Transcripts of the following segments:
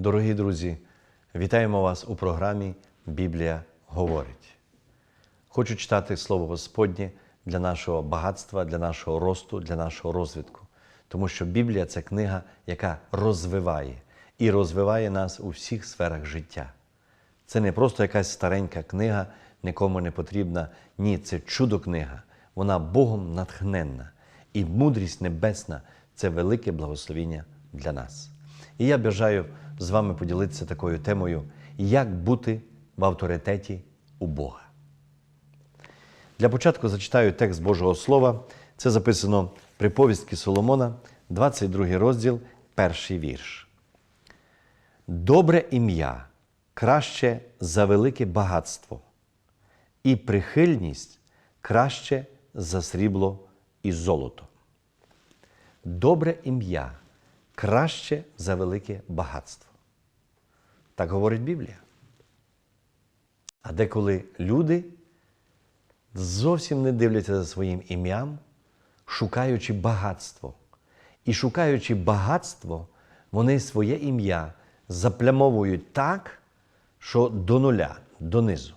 Дорогі друзі, вітаємо вас у програмі Біблія говорить. Хочу читати Слово Господнє для нашого багатства, для нашого росту, для нашого розвитку. Тому що Біблія це книга, яка розвиває і розвиває нас у всіх сферах життя. Це не просто якась старенька книга, нікому не потрібна. Ні, це чудо-книга. Вона Богом натхненна. І мудрість небесна це велике благословіння для нас. І я бажаю з вами поділитися такою темою, як бути в авторитеті у Бога. Для початку зачитаю текст Божого Слова. Це записано в приповістки Соломона, 22 розділ, перший вірш. Добре ім'я краще за велике багатство, і прихильність краще за срібло і золото. Добре ім'я краще за велике багатство. Так говорить Біблія. А деколи люди зовсім не дивляться за своїм ім'ям, шукаючи багатство. І шукаючи багатство, вони своє ім'я заплямовують так, що до нуля, донизу.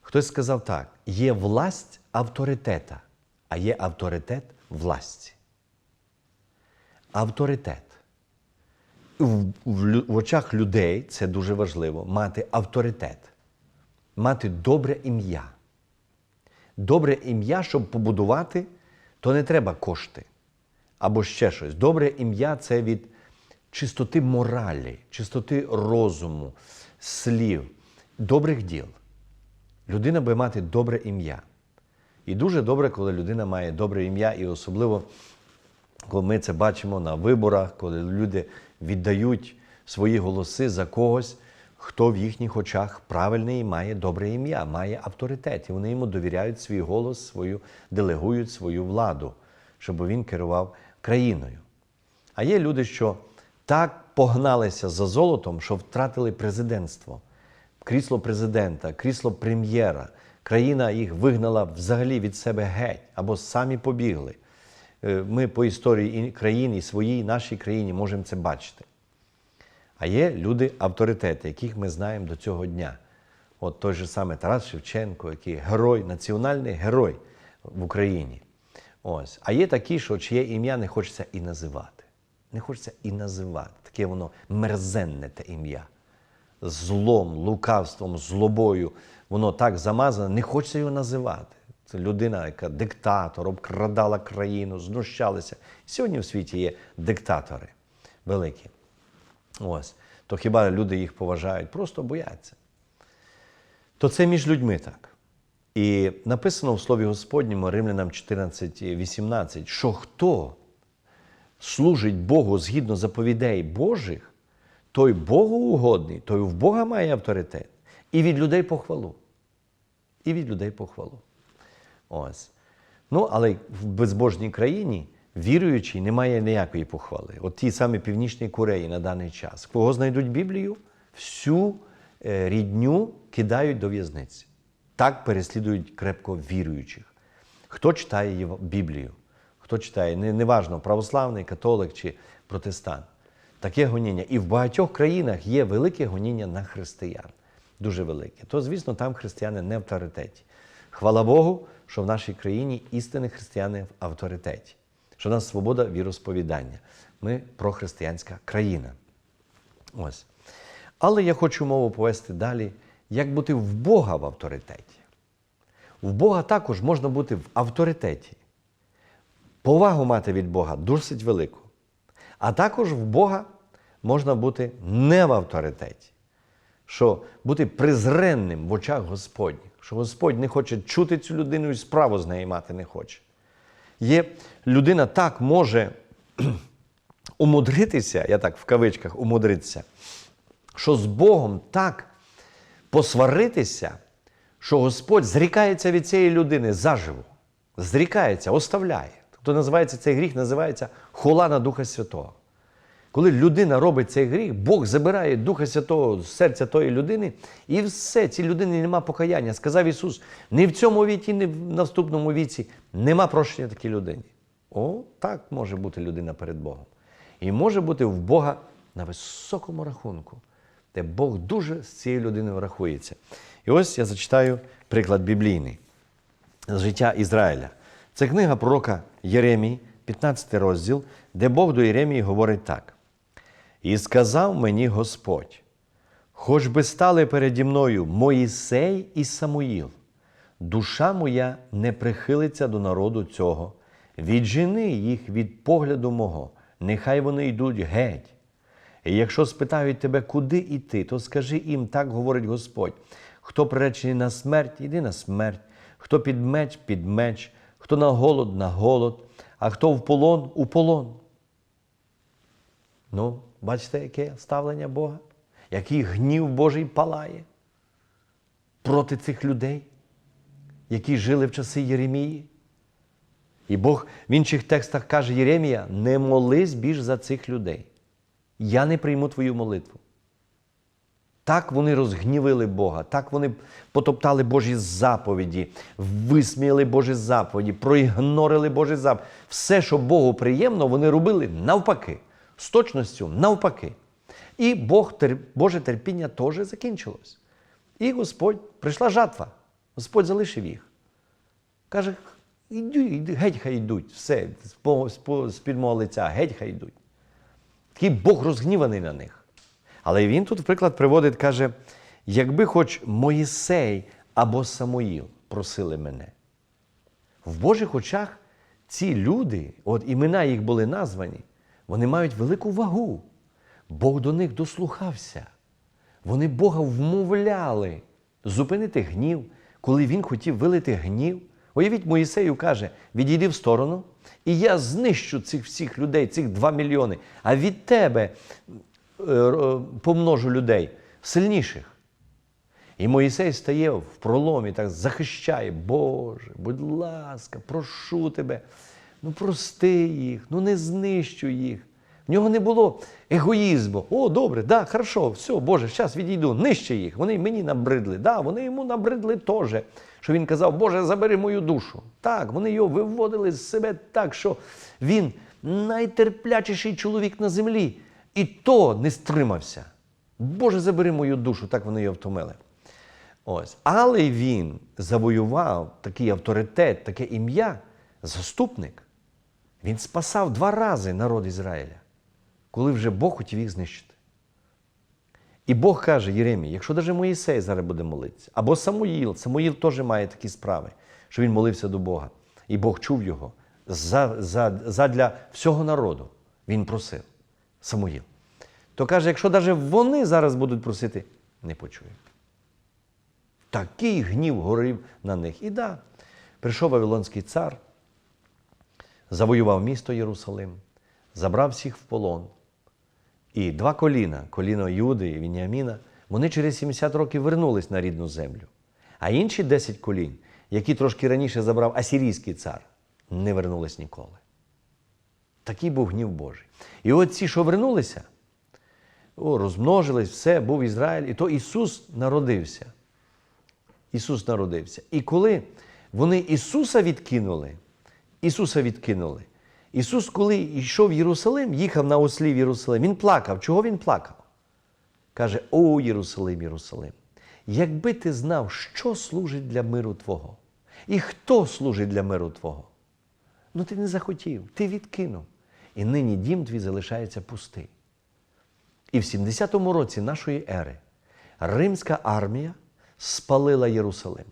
Хтось сказав так: є власть авторитета, а є авторитет власті. Авторитет. В, в, в очах людей це дуже важливо мати авторитет, мати добре ім'я. Добре ім'я, щоб побудувати, то не треба кошти або ще щось. Добре ім'я це від чистоти моралі, чистоти розуму, слів, добрих діл. Людина би мати добре ім'я. І дуже добре, коли людина має добре ім'я, і особливо, коли ми це бачимо на виборах, коли люди віддають свої голоси за когось, хто в їхніх очах правильний і має добре ім'я, має авторитет. І вони йому довіряють свій голос, свою, делегують свою владу, щоб він керував країною. А є люди, що так погналися за золотом, що втратили президентство, крісло президента, крісло прем'єра. Країна їх вигнала взагалі від себе геть або самі побігли. Е, Ми по історії і країн і своїй нашій країні можемо це бачити. А є люди авторитети, яких ми знаємо до цього дня. От той же саме Тарас Шевченко, який герой, національний герой в Україні. Ось. А є такі, що чиє ім'я не хочеться і називати. Не хочеться і називати. Таке воно мерзенне те ім'я. Злом, лукавством, злобою. Воно так замазане, не хочеться його називати. Це людина, яка диктатор, обкрадала країну, знущалася. Сьогодні в світі є диктатори великі. Ось. То хіба люди їх поважають? Просто бояться. То це між людьми так. І написано в Слові Господньому Римлянам 14, 18, що хто служить Богу згідно заповідей Божих, той Богу угодний, той в Бога має авторитет. І від людей похвалу. І від людей похвалу. Ось. Ну, але в безбожній країні віруючий не має ніякої похвали. От ті самі Північні Кореї на даний час. Кого знайдуть Біблію, всю е, рідню кидають до в'язниці. Так переслідують крепко віруючих. Хто читає Біблію? Хто читає, не, неважно, православний, католик чи протестант. Таке гоніння. І в багатьох країнах є велике гоніння на християн. Дуже велике. То, звісно, там християни не в авторитеті. Хвала Богу, що в нашій країні істинні християни в авторитеті, що в нас свобода віросповідання. Ми прохристиянська країна. Ось. Але я хочу мову повести далі, як бути в Бога в авторитеті. В Бога також можна бути в авторитеті. Повагу мати від Бога досить велику. А також в Бога можна бути не в авторитеті. Що бути презренним в очах Господніх, що Господь не хоче чути цю людину і справу з нею мати не хоче. Є людина так може умудритися, я так в кавичках умудритися, що з Богом так посваритися, що Господь зрікається від цієї людини заживо. Зрікається, оставляє. Тобто називається цей гріх, називається хула на Духа Святого. Коли людина робить цей гріх, Бог забирає Духа Святого з серця тої людини, і все, цій людині нема покаяння. Сказав Ісус, ні в цьому віці, ні в наступному віці нема прощення такій людині. О, так може бути людина перед Богом. І може бути в Бога на високому рахунку, де Бог дуже з цією людиною рахується. І ось я зачитаю приклад біблійний з життя Ізраїля. Це книга пророка Єремії, 15 розділ, де Бог до Єремії говорить так. І сказав мені Господь, хоч би стали переді мною Моїсей і Самуїл, душа моя не прихилиться до народу цього, віджени їх від погляду мого, нехай вони йдуть геть. І якщо спитають тебе, куди йти, то скажи їм, так говорить Господь: хто приречений на смерть, іди на смерть, хто під меч, під меч, хто на голод, на голод, а хто в полон, у полон. Ну, бачите, яке ставлення Бога? Який гнів Божий палає проти цих людей, які жили в часи Єремії. І Бог в інших текстах каже Єремія: не молись більш за цих людей. Я не прийму твою молитву. Так вони розгнівили Бога, так вони потоптали Божі заповіді, висміяли Божі заповіді, проігнорили Божі заповіді. Все, що Богу приємно, вони робили навпаки, з точністю навпаки. І Бог, Боже терпіння теж закінчилось. І Господь прийшла жатва. Господь залишив їх. Каже, іди, геть хай йдуть, все, з-під мого лиця, геть хай йдуть. Такий Бог розгніваний на них. Але він тут, приклад, приводить, каже: якби хоч Моїсей або Самуїл просили мене. В Божих очах ці люди, от імена їх були названі, вони мають велику вагу. Бог до них дослухався. Вони Бога вмовляли зупинити гнів, коли він хотів вилити гнів. Уявіть, Моїсею каже: відійди в сторону, і я знищу цих всіх людей, цих два мільйони, а від тебе е, е, помножу людей сильніших. І Моїсей стає в проломі, так захищає, Боже, будь ласка, прошу тебе, ну прости їх, ну не знищуй їх. В нього не було егоїзму. О, добре, да, хорошо, все, Боже, зараз відійду, нижче їх. Вони мені набридли. Да, вони йому набридли теж. Що він казав, Боже, забери мою душу. Так, вони його виводили з себе так, що він найтерплячіший чоловік на землі. І то не стримався. Боже, забери мою душу, так вони його втомили. Ось. Але він завоював такий авторитет, таке ім'я, заступник. Він спасав два рази народ Ізраїля, коли вже Бог хотів їх знищити. І Бог каже Єремії, якщо навіть Моїсей зараз буде молитися, або Самуїл, Самуїл теж має такі справи, що він молився до Бога, і Бог чув його за, за, задля всього народу. Він просив Самуїл. То каже, якщо навіть вони зараз будуть просити, не почують. Такий гнів горів на них. І да, прийшов Вавилонський цар, завоював місто Єрусалим, забрав всіх в полон. І два коліна, коліно Юди і Вініаміна, вони через 70 років вернулись на рідну землю. А інші 10 колінь, які трошки раніше забрав асірійський цар, не вернулись ніколи. Такий був гнів Божий. І от ці, що вернулися, о, розмножились, все, був Ізраїль, і то Ісус народився. Ісус народився. І коли вони Ісуса відкинули, Ісуса відкинули. Ісус, коли йшов в Єрусалим, їхав на ослі в Єрусалим, Він плакав. Чого Він плакав? Каже: О, Єрусалим, Єрусалим, якби ти знав, що служить для миру Твого, і хто служить для миру Твого. Ну ти не захотів, ти відкинув. І нині дім твій залишається пустий. І в 70-му році нашої ери римська армія спалила Єрусалим.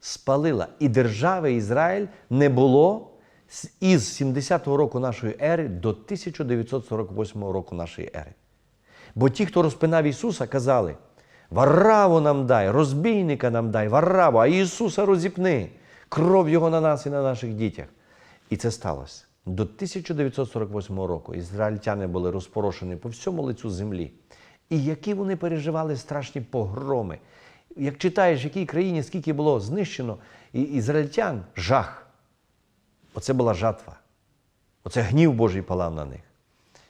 Спалила. І держави Ізраїль не було із 70-го року нашої ери до 1948 року нашої ери. Бо ті, хто розпинав Ісуса, казали: Вараву нам дай, розбійника нам дай, Вараву, а Ісуса розіпни, кров Його на нас і на наших дітях. І це сталося. До 1948 року ізраїльтяни були розпорошені по всьому лицю землі. І які вони переживали страшні погроми. Як читаєш, в якій країні скільки було знищено і ізраїльтян, жах. Оце була жатва. Оце гнів Божий палав на них.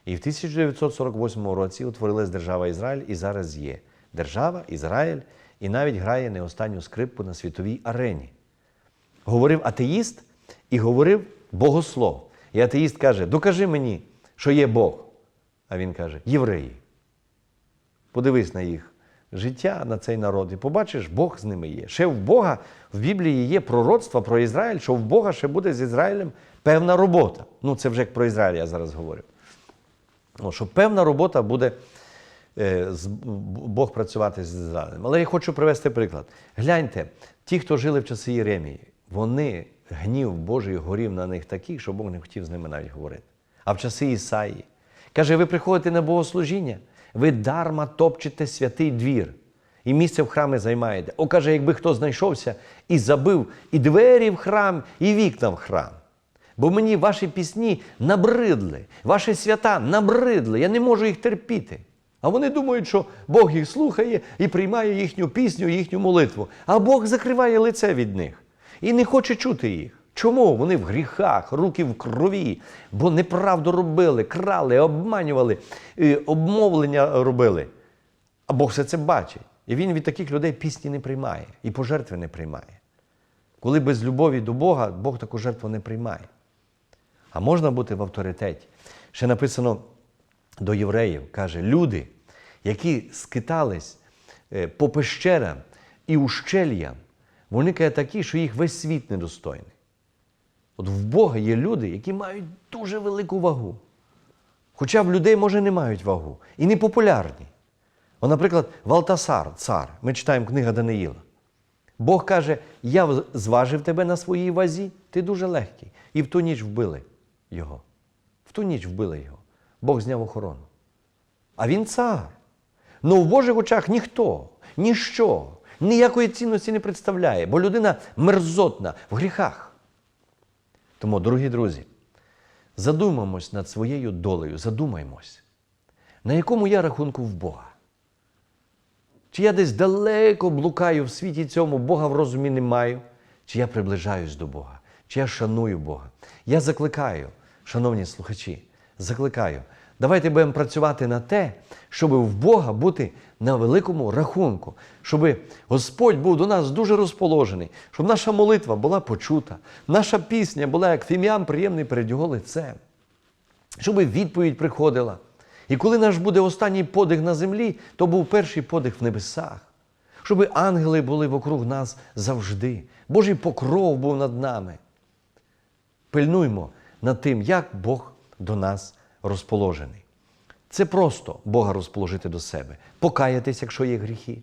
І в 1948 році утворилась держава Ізраїль і зараз є. Держава Ізраїль і навіть грає не останню скрипку на світовій арені. Говорив атеїст і говорив богослов. І атеїст каже: докажи мені, що є Бог. А він каже: євреї. Подивись на їх життя, на цей народ, і побачиш, Бог з ними є. Ще в Бога в Біблії є пророцтво про Ізраїль, що в Бога ще буде з Ізраїлем певна робота. Ну, це вже як про Ізраїль я зараз говорю. О, що певна робота буде е, з- Бог працювати з Ізраїлем. Але я хочу привести приклад. Гляньте, ті, хто жили в часи Єремії, вони гнів Божий горів на них такий, що Бог не хотів з ними навіть говорити. А в часи Ісаї каже: ви приходите на богослужіння, ви дарма топчете святий двір. І місце в храмі займаєте. О, каже, якби хто знайшовся і забив і двері в храм, і вікна в храм. Бо мені ваші пісні набридли, ваші свята набридли, я не можу їх терпіти. А вони думають, що Бог їх слухає і приймає їхню пісню, їхню молитву. А Бог закриває лице від них і не хоче чути їх. Чому? Вони в гріхах, руки в крові, бо неправду робили, крали, обманювали, е, обмовлення робили. А Бог все це бачить. І він від таких людей пісні не приймає і пожертви не приймає. Коли без любові до Бога, Бог таку жертву не приймає. А можна бути в авторитеті. Ще написано до євреїв, каже, люди, які скитались е, по пещерам і ущельям, вони каже, такі, що їх весь світ недостойний. От в Бога є люди, які мають дуже велику вагу. Хоча в людей, може, не мають вагу і не популярні. От, наприклад, Валтасар, цар, ми читаємо книга Даниїла. Бог каже: Я зважив тебе на своїй вазі, ти дуже легкий. І в ту ніч вбили його. В ту ніч вбили його. Бог зняв охорону. А він цар. Ну в Божих очах ніхто, ніщо, ніякої цінності не представляє, бо людина мерзотна в гріхах. Тому, дорогі друзі, задумаємось над своєю долею, задумаймось, на якому я рахунку в Бога. Чи я десь далеко блукаю в світі цьому, Бога в розумі не маю, чи я приближаюсь до Бога, чи я шаную Бога. Я закликаю, шановні слухачі, закликаю, давайте будемо працювати на те, щоб в Бога бути на великому рахунку, щоб Господь був до нас дуже розположений, щоб наша молитва була почута, наша пісня була як фім'ян приємний перед Його лицем щоб відповідь приходила. І коли наш буде останній подих на землі, то був перший подих в небесах. Щоб ангели були вокруг нас завжди. Божий покров був над нами. Пильнуймо над тим, як Бог до нас розположений. Це просто Бога розположити до себе. Покаятись, якщо є гріхи.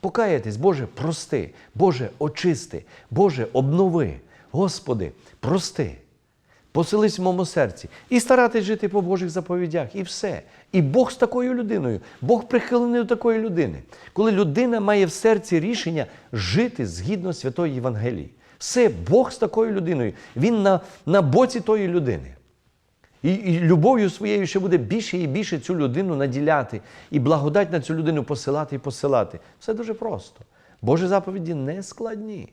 Покаятись, Боже, прости, Боже, очисти, Боже, обнови. Господи, прости. Поселись в моєму серці і старатись жити по Божих заповідях, і все. І Бог з такою людиною, Бог прихилений до такої людини. Коли людина має в серці рішення жити згідно святої Євангелії. Все, Бог з такою людиною. Він на, на боці тої людини. І, і любов'ю своєю ще буде більше і більше цю людину наділяти, і благодать на цю людину посилати і посилати. Все дуже просто. Божі заповіді не складні.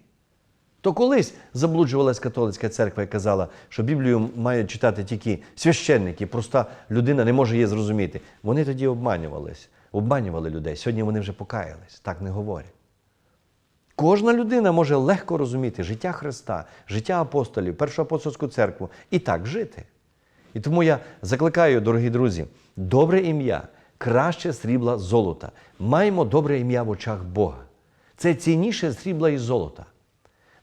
То колись заблуджувалась католицька церква і казала, що Біблію мають читати тільки священники, проста людина не може її зрозуміти. Вони тоді обманювались, обманювали людей. Сьогодні вони вже покаялись, так не говорять. Кожна людина може легко розуміти життя Христа, життя апостолів, першу апостольську церкву і так жити. І тому я закликаю, дорогі друзі, добре ім'я краще срібла золота. Маємо добре ім'я в очах Бога. Це цінніше срібла і золота.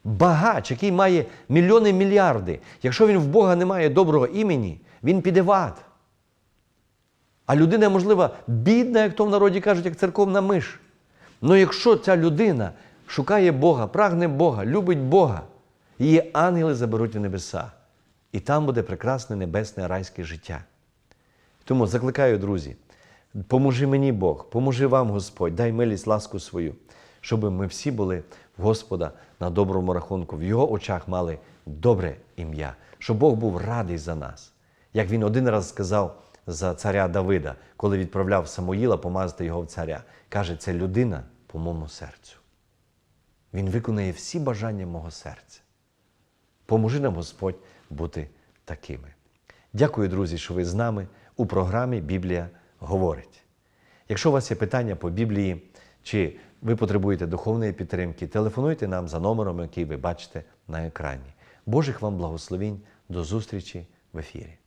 Багач, який має мільйони мільярди, якщо він в Бога не має доброго імені, він піде в ад. А людина, можливо, бідна, як то в народі кажуть, як церковна миш. Але якщо ця людина шукає Бога, прагне Бога, любить Бога, її ангели заберуть у небеса. І там буде прекрасне небесне райське життя. Тому закликаю, друзі, поможи мені Бог, поможи вам Господь, дай милість, ласку свою, щоб ми всі були в Господа на доброму рахунку, в Його очах мали добре ім'я, щоб Бог був радий за нас. Як він один раз сказав за царя Давида, коли відправляв Самуїла помазати його в царя, каже, це людина по моєму серцю. Він виконує всі бажання мого серця. Поможи нам, Господь, бути такими. Дякую, друзі, що ви з нами у програмі Біблія говорить. Якщо у вас є питання по Біблії, чи ви потребуєте духовної підтримки, телефонуйте нам за номером, який ви бачите на екрані. Божих вам благословінь. До зустрічі в ефірі.